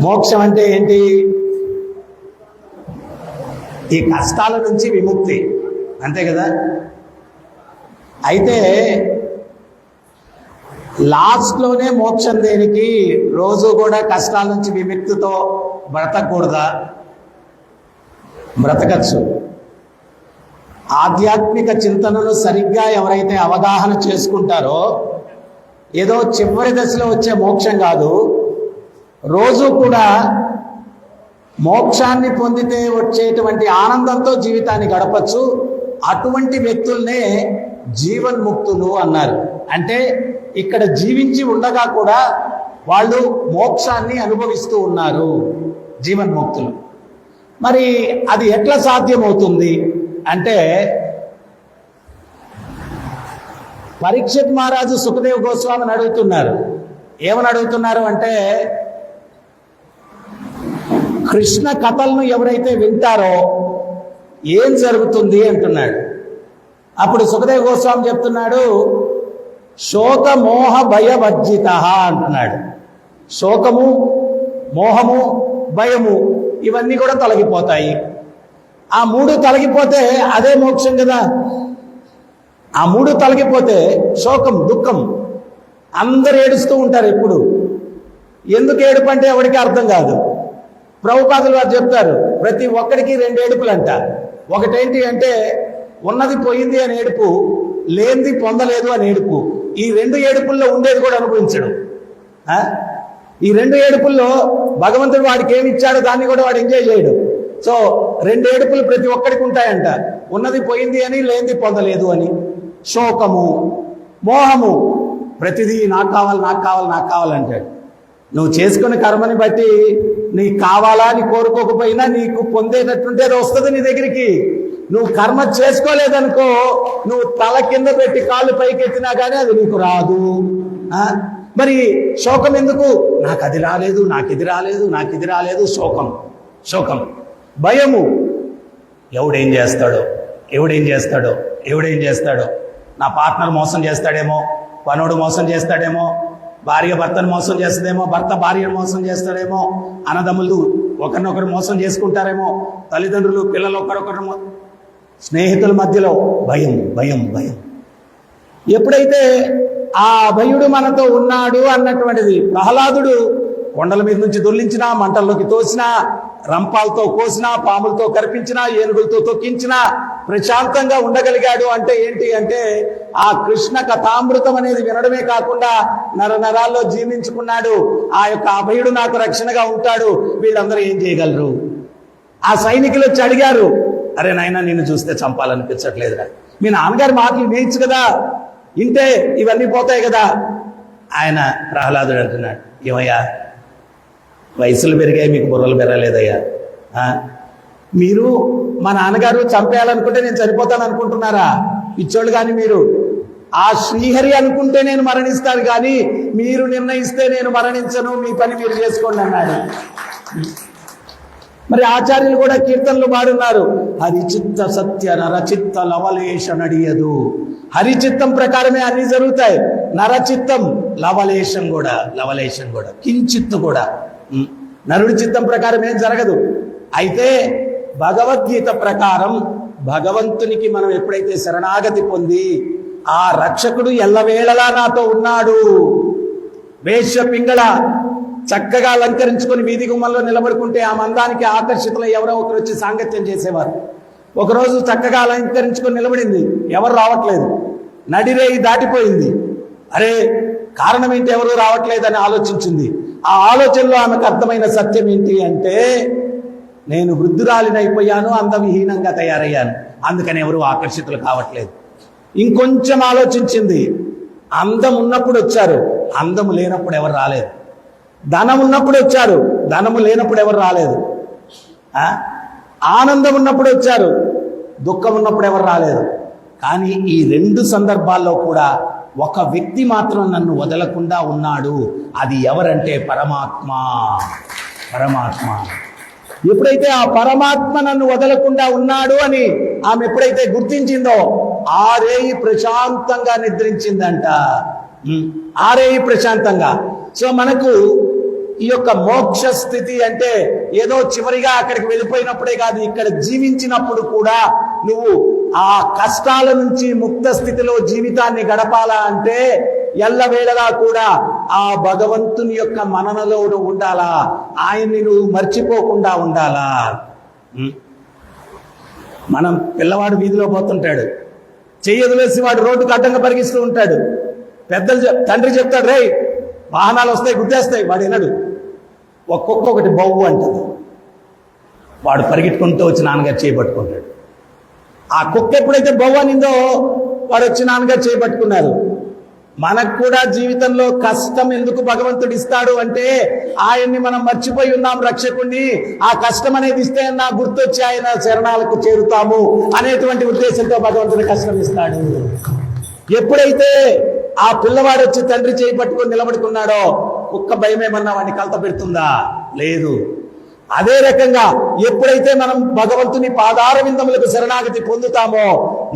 మోక్షం అంటే ఏంటి? ఈ కష్టాల నుంచి విముక్తి. అంతే కదా? అయితే లాస్ట్లోనే మోక్షం దేనికి? రోజు కూడా కష్టాల నుంచి విముక్తితో బ్రతకూడదా? బ్రతకచ్చు. ఆధ్యాత్మిక చింతనను సరిగ్గా ఎవరైతే అవగాహన చేసుకుంటారో ఏదో చివరి దశలో వచ్చే మోక్షం కాదు. రోజు కూడా మోక్షాన్ని పొందితే వచ్చేటువంటి ఆనందంతో జీవితాన్ని గడపచ్చు. అటువంటి వ్యక్తుల్నే జీవన్ముక్తులు అన్నారు. అంటే ఇక్కడ జీవించి ఉండగా కూడా వాళ్ళు మోక్షాన్ని అనుభవిస్తూ ఉన్నారు జీవన్ముక్తులు. మరి అది ఎట్లా సాధ్యమవుతుంది? అంటే పరీక్షిత్ మహారాజు సుఖదేవ్ గోస్వామిని అడుగుతున్నారు. ఏమని అడుగుతున్నారు అంటే కృష్ణ కథలను ఎవరైతే వింటారో ఏం జరుగుతుంది అంటున్నాడు. అప్పుడు సుఖదేవ్ గోస్వామి చెప్తున్నాడు శోక మోహ భయవర్జిత అంటున్నాడు. శోకము మోహము భయము ఇవన్నీ కూడా తొలగిపోతాయి. ఆ మూడు తొలగిపోతే అదే మోక్షం కదా. ఆ మూడు తొలగిపోతే శోకం దుఃఖం అందరు ఏడుస్తూ ఉంటారు ఎప్పుడు. ఎందుకు ఏడుపు అంటే ఎవరికి అర్థం కాదు. ప్రభుపాదులు వారు చెప్తారు ప్రతి ఒక్కడికి రెండు ఏడుపులు అంట ఒకటేంటి అంటే ఉన్నది పోయింది అని ఏడుపు లేనిది పొందలేదు అని ఏడుపు. ఈ రెండు ఏడుపుల్లో ఉండేది కూడా అనుభవించడు. ఈ రెండు ఏడుపుల్లో భగవంతుడు వాడికి ఏమి ఇచ్చాడో దాన్ని కూడా వాడు ఎంజాయ్ చేయడు. సో రెండు ఏడుపులు ప్రతి ఒక్కడికి ఉంటాయంట. ఉన్నది పోయింది అని లేనిది పొందలేదు అని. శోకము మోహము ప్రతిదీ నాకు కావాలి నాకు కావాలి నాకు కావాలంటాడు నువ్వు చేసుకున్న కర్మని బట్టి నీకు కావాలా అని కోరుకోకపోయినా నీకు పొందేటట్టుంటే అది వస్తుంది నీ దగ్గరికి. నువ్వు కర్మ చేసుకోలేదనుకో నువ్వు తల కింద పెట్టి కాళ్ళు పైకెత్తినా కానీ అది నీకు రాదు. మరి శోకం ఎందుకు? నాకు అది రాలేదు నాకు ఇది రాలేదు నాకు ఇది రాలేదు. శోకం శోకం. భయము. ఎవడేం చేస్తాడో ఎవడేం చేస్తాడో ఎవడేం చేస్తాడో. నా పార్ట్నర్ మోసం చేస్తాడేమో పనుడు మోసం చేస్తాడేమో భార్య భర్తను మోసం చేస్తుందేమో భర్త భార్యను మోసం చేస్తాడేమో అన్నదమ్ములు ఒకరినొకరు మోసం చేసుకుంటారేమో తల్లిదండ్రులు పిల్లలు ఒకరొకరు స్నేహితుల మధ్యలో భయం భయం భయం. ఎప్పుడైతే ఆ అభయుడు మనతో ఉన్నాడు అన్నటువంటిది ప్రహ్లాదుడు కొండల మీద నుంచి దొర్లించినా మంటల్లోకి తోసినా రంపాలతో కోసినా పాములతో కరిపించినా ఏనుగులతో తొక్కించినా ప్రశాంతంగా ఉండగలిగాడు అంటే ఏంటి అంటే ఆ కృష్ణ కథామృతం అనేది వినడమే కాకుండా నర నరాల్లో జీర్ణించుకున్నాడు. ఆ యొక్క అభయుడు నాకు రక్షణగా ఉంటాడు. వీళ్ళందరూ ఏం చేయగలరు? ఆ సైనికులు వచ్చి అడిగారు అరే నాయనా నిన్ను చూస్తే చంపాలనిపించట్లేదురా. మీ నాన్నగారి మాటలు వినేయచ్చు కదా. ఇంటే ఇవన్నీ పోతాయి కదా. ఆయన ప్రహ్లాదుడు అంటున్నాడు ఏమయ్యా? వయసులు పెరిగాయి మీకు బుర్రలు పెరగలేదయ్యా. మీరు మా నాన్నగారు చంపేయాలనుకుంటే నేను చనిపోతాను అనుకుంటున్నారా? పిచ్చోళ్ళు కానీ మీరు. ఆ శ్రీహరి అనుకుంటే నేను మరణిస్తాను కానీ మీరు నిర్ణయిస్తే నేను మరణించను మీ పని మీరు చేసుకోండి అన్నాడు. మరి ఆచార్యులు కూడా కీర్తనలు పాడున్నారు. హరిచిత్త సత్య నరచిత్త లవలేష నడియదు హరిచిత్తం ప్రకారమే అన్ని జరుగుతాయి. నరచిత్తం లవలేశం కూడా లవలేశం కూడా కించిత్తు కూడా. నరుడి చిత్తం ప్రకారం ఏం జరగదు. అయితే భగవద్గీత ప్రకారం భగవంతునికి మనం ఎప్పుడైతే శరణాగతి పొంది ఆ రక్షకుడు ఎల్లవేళలా నాతో ఉన్నాడు. వేష్య పింగళ చక్కగా అలంకరించుకొని వీధి గుమ్మంలో నిలబడుకుంటే ఆ మందానికి ఆకర్షితులై ఎవరో ఒకరు వచ్చి సాంగత్యం చేసేవారు. ఒకరోజు చక్కగా అలంకరించుకొని నిలబడింది. ఎవరు రావట్లేదు. నడిరేయి దాటిపోయింది. అరే కారణం ఏంటి ఎవరు రావట్లేదని ఆలోచించింది. ఆ ఆలోచనలో ఆమెకు అర్థమైన సత్యం ఏంటి అంటే నేను వృద్ధురాలినైపోయాను అందవిహీనంగా తయారయ్యాను. అందుకని ఎవరు ఆకర్షితులు కావట్లేదు. ఇంకొంచెం ఆలోచించింది అందం ఉన్నప్పుడు వచ్చారు అందము లేనప్పుడు ఎవరు రాలేదు. ధనం ఉన్నప్పుడు వచ్చారు ధనము లేనప్పుడు ఎవరు రాలేదు. ఆనందం ఉన్నప్పుడు వచ్చారు దుఃఖం ఉన్నప్పుడు ఎవరు రాలేదు. కానీ ఈ రెండు సందర్భాల్లో కూడా ఒక వ్యక్తి మాత్రం నన్ను వదలకుండా ఉన్నాడు. అది ఎవరంటే పరమాత్మ. పరమాత్మ. ఎప్పుడైతే ఆ పరమాత్మ నన్ను వదలకుండా ఉన్నాడు అని ఆమె ఎప్పుడైతే గుర్తించిందో ఆ రేయి ప్రశాంతంగా నిద్రించిందంట. ఉమ్, ఆ రేయి ప్రశాంతంగా. సో మనకు ఈ యొక్క మోక్ష స్థితి అంటే ఏదో చివరిగా అక్కడికి వెళ్ళిపోయినప్పుడే కాదు ఇక్కడ జీవించినప్పుడు కూడా నువ్వు ఆ కష్టాల నుంచి ముక్త స్థితిలో జీవితాన్ని గడపాలా అంటే ఎల్లవేళలా కూడా ఆ భగవంతుని యొక్క మననలో ఉండాలా? ఆయన్ని నువ్వు మర్చిపోకుండా ఉండాలా? మనం పిల్లవాడు వీధిలో పోతుంటాడు. చెయ్యదులేసి వాడు రోడ్డుకు అడ్డంగా పరిగిస్తూ ఉంటాడు. పెద్దలు చెప్- తండ్రి చెప్తాడు రే వాహనాలు వస్తాయి గుద్దేస్తాయి. వాడు వినడు. ఒక్కొక్కటి ఒకటి బొవ్వు అంటది. వాడు పరిగెట్టుకుంటూ వచ్చి నాన్నగారు చేపట్టుకుంటాడు ఆ కుక్క ఎప్పుడైతే బొవ్వ అనిందో వాడు వచ్చి నాన్నగారు చేపట్టుకున్నారు మనకు కూడా జీవితంలో కష్టం ఎందుకు భగవంతుడు ఇస్తాడు అంటే ఆయన్ని మనం మర్చిపోయి ఉన్నాం రక్షకుణ్ణి. ఆ కష్టం అనేది ఇస్తే నా గుర్తొచ్చి ఆయన శరణాలకు చేరుతాము అనేటువంటి ఉద్దేశంతో భగవంతుడు కష్టం ఇస్తాడు. ఎప్పుడైతే ఆ పిల్లవాడు వచ్చి తండ్రి చేయి పట్టుకొని నిలబడుకున్నాడో ఒక్క భయం ఏమన్నా వాడిని కలత పెడుతుందా? లేదు. అదే రకంగా ఎప్పుడైతే మనం భగవంతుని పాదారవిందములకు శరణాగతి పొందుతామో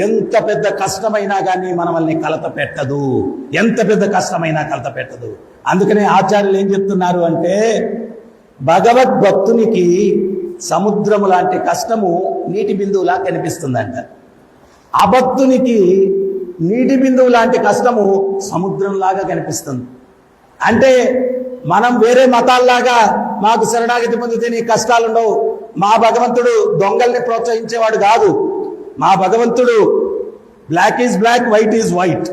ఎంత పెద్ద కష్టమైనా కానీ మనల్ని కలత పెట్టదు. ఎంత పెద్ద కష్టమైనా కలత పెట్టదు. అందుకనే ఆచార్యులు ఏం చెప్తున్నారు అంటే భగవద్భక్తునికి సముద్రము లాంటి కష్టము నీటి బిందువులా కనిపిస్తుందంట. అభక్తునికి నీటి బిందువు లాంటి కష్టము సముద్రంలాగా కనిపిస్తుంది. అంటే మనం వేరే మతాల్లాగా మాకు శరణాగతి పొందితే నీ కష్టాలుండవు. మా భగవంతుడు దొంగల్ని ప్రోత్సహించేవాడు కాదు. మా భగవంతుడు black is black white is white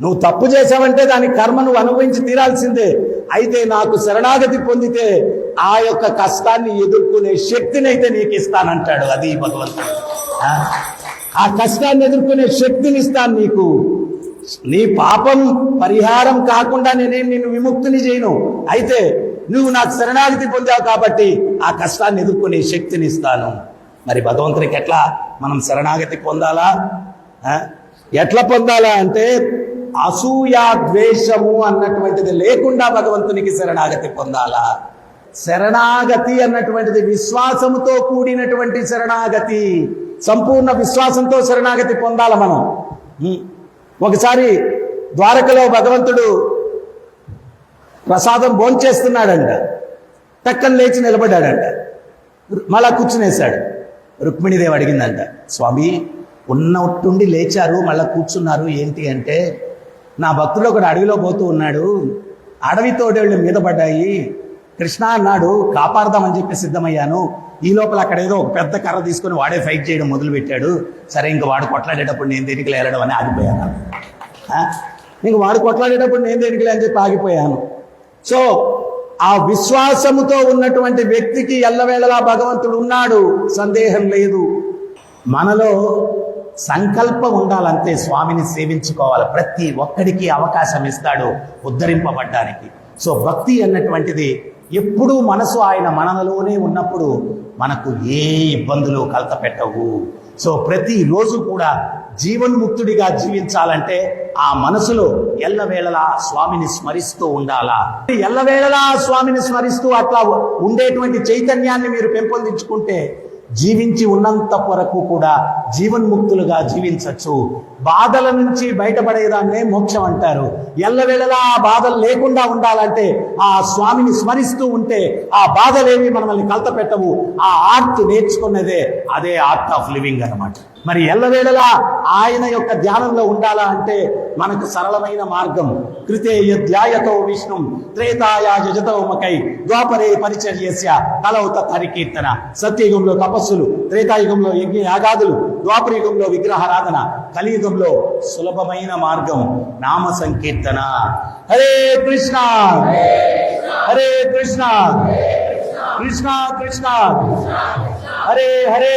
నువ్వు తప్పు చేసావంటే దాని కర్మ నువ్వు అనుభవించి తీరాల్సిందే. అయితే నాకు శరణాగతి పొందితే ఆ యొక్క కష్టాన్ని ఎదుర్కొనే శక్తిని అయితే నీకు ఇస్తానంటాడు అది భగవంతుడు. ఆ? కష్టాన్ని ఎదుర్కొనే శక్తిని ఇస్తాను నీకు. నీ పాపం పరిహారం కాకుండా నేనేం నిన్ను విముక్తిని చేయను. అయితే నువ్వు నాకు శరణాగతి పొందావు కాబట్టి ఆ కష్టాన్ని ఎదుర్కొనే శక్తిని ఇస్తాను. మరి భగవంతునికి ఎట్లా మనం శరణాగతి పొందాలా? ఎట్లా పొందాలా అంటే అసూయా ద్వేషము అన్నటువంటిది లేకుండా భగవంతునికి శరణాగతి పొందాలా? శరణాగతి అన్నటువంటిది విశ్వాసముతో కూడినటువంటి శరణాగతి. సంపూర్ణ విశ్వాసంతో శరణాగతి పొందాల మనం? ఒకసారి ద్వారకలో భగవంతుడు ప్రసాదం భోంచేస్తున్నాడంట. టక్కన లేచి నిలబడ్డాడంట. మళ్ళా కూర్చునేశాడు. రుక్మిణీదేవి అడిగిందంట స్వామి ఉన్నట్టుండి లేచారు మళ్ళా కూర్చున్నారు ఏంటి అంటే నా భక్తుడు ఒకడు అడవిలో పోతూ ఉన్నాడు. అడవి తోడేళ్ళు మీద పడ్డాయి. కృష్ణ అన్నాడు కాపాడదామని చెప్పి సిద్ధమయ్యాను. ఈ లోపల అక్కడ ఏదో ఒక పెద్ద కర్ర తీసుకొని వాడే ఫైట్ చేయడం మొదలు పెట్టాడు సరే ఇంక వాడు కొట్లాడేటప్పుడు నేను దేనికి లేరడం అని ఆగిపోయాను. ఇంక వాడు కొట్లాడేటప్పుడు నేను దేనికి అని చెప్పి ఆగిపోయాను. సో ఆ విశ్వాసముతో ఉన్నటువంటి వ్యక్తికి ఎల్లవేళలా భగవంతుడు ఉన్నాడు. సందేహం లేదు. మనలో సంకల్పం ఉండాలంతే స్వామిని సేవించుకోవాలి. ప్రతి ఒక్కడికి అవకాశం ఇస్తాడు ఉద్ధరింపబడ్డానికి. సో భక్తి అన్నటువంటిది ఎప్పుడూ మనసు ఆయన మనలోనే ఉన్నప్పుడు మనకు ఏ ఇబ్బందులు కలత పెట్టవు. సో ప్రతిరోజు కూడా జీవన్ముక్తుడిగా జీవించాలంటే ఆ మనసులో ఎల్లవేళలా స్వామిని స్మరిస్తూ ఉండాలా? ఎల్లవేళలా స్వామిని స్మరిస్తూ అట్లా ఉండేటువంటి చైతన్యాన్ని మీరు పెంపొందించుకుంటే జీవించి ఉన్నంత వరకు కూడా జీవన్ముక్తులుగా జీవించవచ్చు బాధల నుంచి బయటపడేదాన్నే మోక్షం అంటారు. ఎల్లవేళలా ఆ బాధలు లేకుండా ఉండాలంటే ఆ స్వామిని స్మరిస్తూ ఉంటే ఆ బాధలేవి మనల్ని కలత పెట్టవు. ఆ ఆర్ట్ నేర్చుకున్నదే అదే ఆర్ట్ ఆఫ్ లివింగ్ అన్నమాట. మరి ఎల్లవేళలా ఆయన యొక్క ధ్యానంలో ఉండాలా అంటే మనకు సరళమైన మార్గం. కృతే యధ్యాయతో విష్ణు త్రేతాయా జజతోమకై ద్వాపరే పరిచర్యస్య కలౌత హరికీర్తన. సత్యయుగంలో తపస్సులు త్రేతాయుగంలో యజ్ఞ యాగాదులు ద్వాపరయుగంలో విగ్రహారాధన. కలియుగంలో సులభమైన మార్గం నామ సంకీర్తన. హరే కృష్ణ! హరే కృష్ణ! కృష్ణ! కృష్ణ! హరే హరే!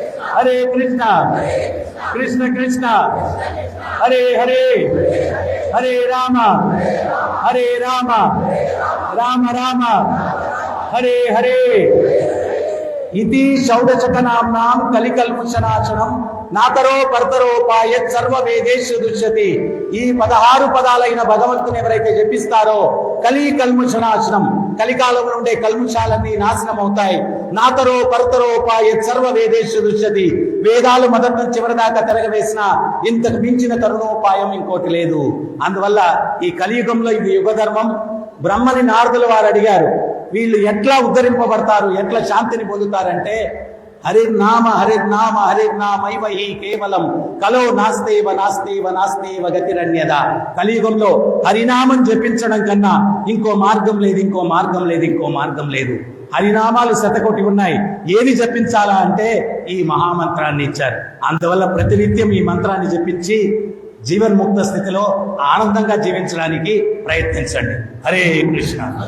హరే కృష్ణ. కృష్ణ కృష్ణ. హరే హరే. హరే రామ. హరే రామ. రామ రామ. హరే హరే. ఇది షౌడశకనాంనాం కలికల్ముషనాశనం. నాతరో పరతరోపాయ సర్వ వేదేశు దృశ్యతి ఈ పదహారు పదాలైన భగవంతుని ఎవరైతే జపిస్తారో కలి కల్ముషనాశనం కలికాలంలో ఉండే కల్ముషాలన్నీ నాశనం అవుతాయి నాతరో పరతరోపాయ సర్వ వేదేశు దృశ్యతి. వేదాలు మొదటి నుంచి చివరిదాకా తిరగవేసిన ఇంతకు మించిన తరుణోపాయం ఇంకోటి లేదు. అందువల్ల ఈ కలియుగంలో ఇది యుగధర్మం. బ్రహ్మని నారదులు వారు అడిగారు వీళ్ళు ఎట్లా ఉద్ధరింపబడతారు ఎట్లా శాంతిని పొందుతారంటే హరిర్నామ హరిర్నామ హరిర్నామైవ హి కేవలం కలో నాస్తేవ నాస్తేవ నాస్తేవ గతిరన్యద. కలియుగంలో హరినామం జపించడం కన్నా ఇంకో మార్గం లేదు ఇంకో మార్గం లేదు ఇంకో మార్గం లేదు. హరినామాలు శతకోటి ఉన్నాయి. ఏది జపించాలా అంటే ఈ మహామంత్రాన్ని ఇచ్చారు. అందువల్ల ప్రతినిత్యం ఈ మంత్రాన్ని జపించి జీవన్ముక్త స్థితిలో ఆనందంగా జీవించడానికి ప్రయత్నించండి. హరే కృష్ణ.